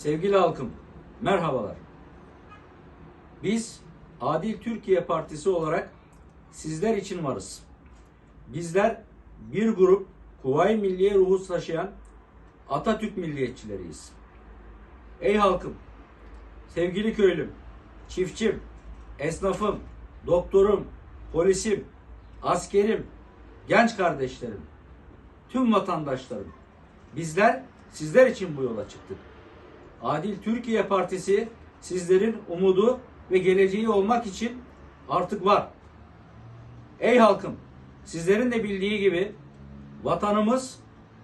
Sevgili halkım, merhabalar. Biz Adil Türkiye Partisi olarak sizler için varız. Bizler bir grup Kuvayi Milliye ruhu taşıyan Atatürk milliyetçileriyiz. Ey halkım, sevgili köylüm, çiftçim, esnafım, doktorum, polisim, askerim, genç kardeşlerim, tüm vatandaşlarım. Bizler sizler için bu yola çıktık. Adil Türkiye Partisi sizlerin umudu ve geleceği olmak için artık var. Ey halkım, sizlerin de bildiği gibi vatanımız,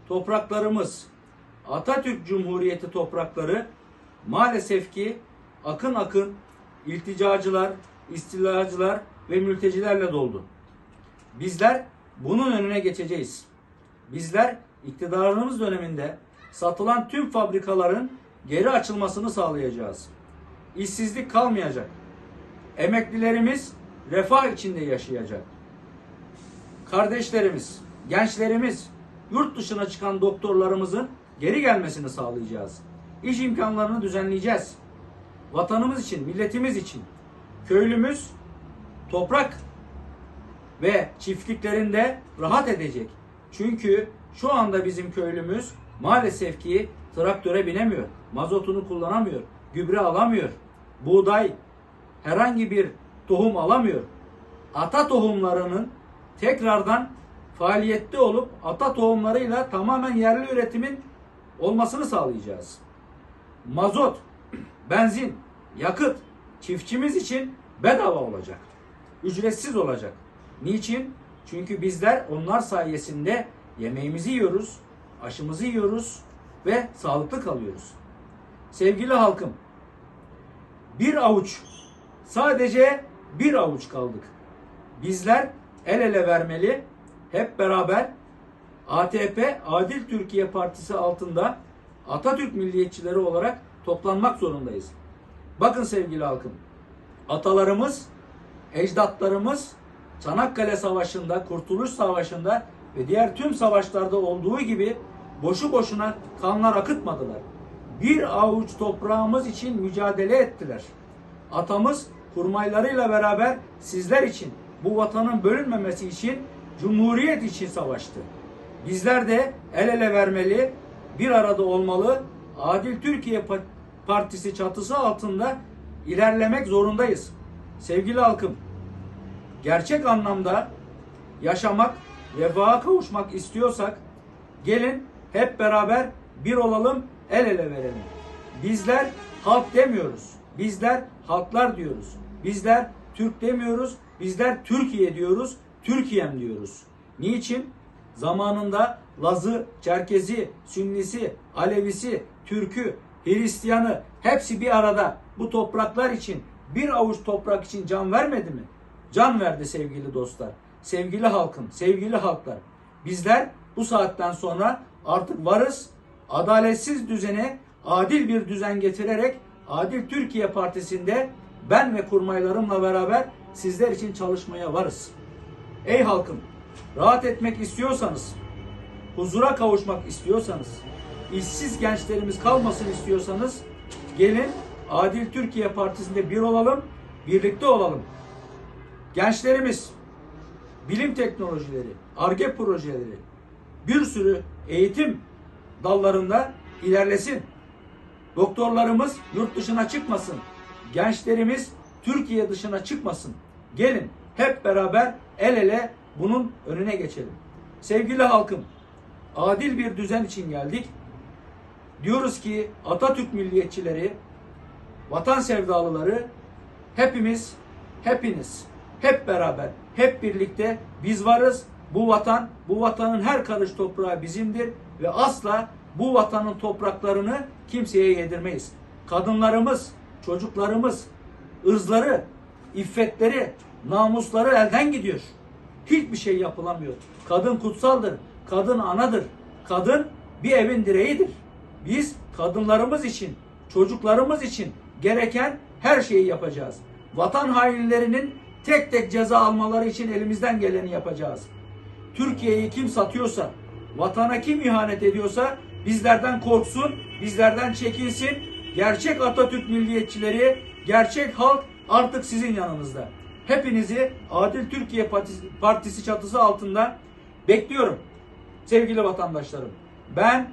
topraklarımız, Atatürk Cumhuriyeti toprakları maalesef ki akın akın ilticacılar, istilacılar ve mültecilerle doldu. Bizler bunun önüne geçeceğiz. Bizler iktidarımız döneminde satılan tüm fabrikaların geri açılmasını sağlayacağız. İşsizlik kalmayacak. Emeklilerimiz refah içinde yaşayacak. Kardeşlerimiz, gençlerimiz, yurt dışına çıkan doktorlarımızın geri gelmesini sağlayacağız. İş imkanlarını düzenleyeceğiz. Vatanımız için, milletimiz için. Köylümüz toprak ve çiftliklerinde rahat edecek. Çünkü şu anda bizim köylümüz maalesef ki traktöre binemiyor. Mazotunu kullanamıyor. Gübre alamıyor. Buğday herhangi bir tohum alamıyor. Ata tohumlarının tekrardan faaliyette olup ata tohumlarıyla tamamen yerli üretimin olmasını sağlayacağız. Mazot, benzin, yakıt çiftçimiz için bedava olacak. Ücretsiz olacak. Niçin? Çünkü bizler onlar sayesinde yemeğimizi yiyoruz, aşımızı yiyoruz ve sağlıklı kalıyoruz. Sevgili halkım, bir avuç, sadece bir avuç kaldık. Bizler el ele vermeli, hep beraber ATP Adil Türkiye Partisi altında Atatürk milliyetçileri olarak toplanmak zorundayız. Bakın sevgili halkım, atalarımız, ecdatlarımız Çanakkale Savaşı'nda, Kurtuluş Savaşı'nda ve diğer tüm savaşlarda olduğu gibi boşu boşuna kanlar akıtmadılar. Bir avuç toprağımız için mücadele ettiler. Atamız kurmaylarıyla beraber sizler için, bu vatanın bölünmemesi için, cumhuriyet için savaştı. Bizler de el ele vermeli, bir arada olmalı, Adil Türkiye Pa- Partisi çatısı altında ilerlemek zorundayız. Sevgili halkım, gerçek anlamda yaşamak, refaha kavuşmak istiyorsak gelin hep beraber bir olalım, el ele verelim. Bizler halk demiyoruz. Bizler halklar diyoruz. Bizler Türk demiyoruz. Bizler Türkiye diyoruz. Türkiye'm diyoruz. Niçin? Zamanında Lazı, Çerkezi, Sünnisi, Alevisi, Türkü, Hristiyanı hepsi bir arada bu topraklar için bir avuç toprak için can vermedi mi? Can verdi sevgili dostlar. Sevgili halkım, sevgili halklar. Bizler bu saatten sonra artık varız. Adaletsiz düzene adil bir düzen getirerek Adil Türkiye Partisi'nde ben ve kurmaylarımla beraber sizler için çalışmaya varız. Ey halkım, rahat etmek istiyorsanız, huzura kavuşmak istiyorsanız, işsiz gençlerimiz kalmasın istiyorsanız gelin Adil Türkiye Partisi'nde bir olalım, birlikte olalım. Gençlerimiz bilim teknolojileri, ARGE projeleri, bir sürü eğitim dallarında ilerlesin. Doktorlarımız yurt dışına çıkmasın. Gençlerimiz Türkiye dışına çıkmasın. Gelin hep beraber el ele bunun önüne geçelim. Sevgili halkım, adil bir düzen için geldik. Diyoruz ki Atatürk milliyetçileri, vatan sevdalıları hepimiz, hepiniz, hep beraber, hep birlikte biz varız. Bu vatan, bu vatanın her karış toprağı bizimdir ve asla bu vatanın topraklarını kimseye yedirmeyiz. Kadınlarımız, çocuklarımız, ırzları, iffetleri, namusları elden gidiyor. Hiçbir şey yapılamıyor. Kadın kutsaldır. Kadın anadır. Kadın bir evin direğidir. Biz kadınlarımız için, çocuklarımız için gereken her şeyi yapacağız. Vatan hainlerinin tek tek ceza almaları için elimizden geleni yapacağız. Türkiye'yi kim satıyorsa, vatana kim ihanet ediyorsa bizlerden korksun, bizlerden çekinsin. gerçek Atatürk milliyetçileri, gerçek halk artık sizin yanınızda. Hepinizi Adil Türkiye Partisi, çatısı altında bekliyorum. Sevgili vatandaşlarım, ben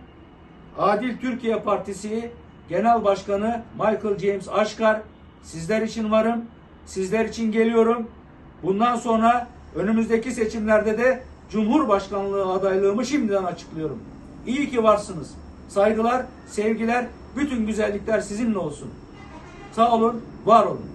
Adil Türkiye Partisi Genel Başkanı Michael James Aşkar sizler için varım. Sizler için geliyorum. Bundan sonra önümüzdeki seçimlerde de Cumhurbaşkanlığı adaylığımı şimdiden açıklıyorum. İyi ki varsınız. Saygılar, sevgiler, bütün güzellikler sizinle olsun. Sağ olun, var olun.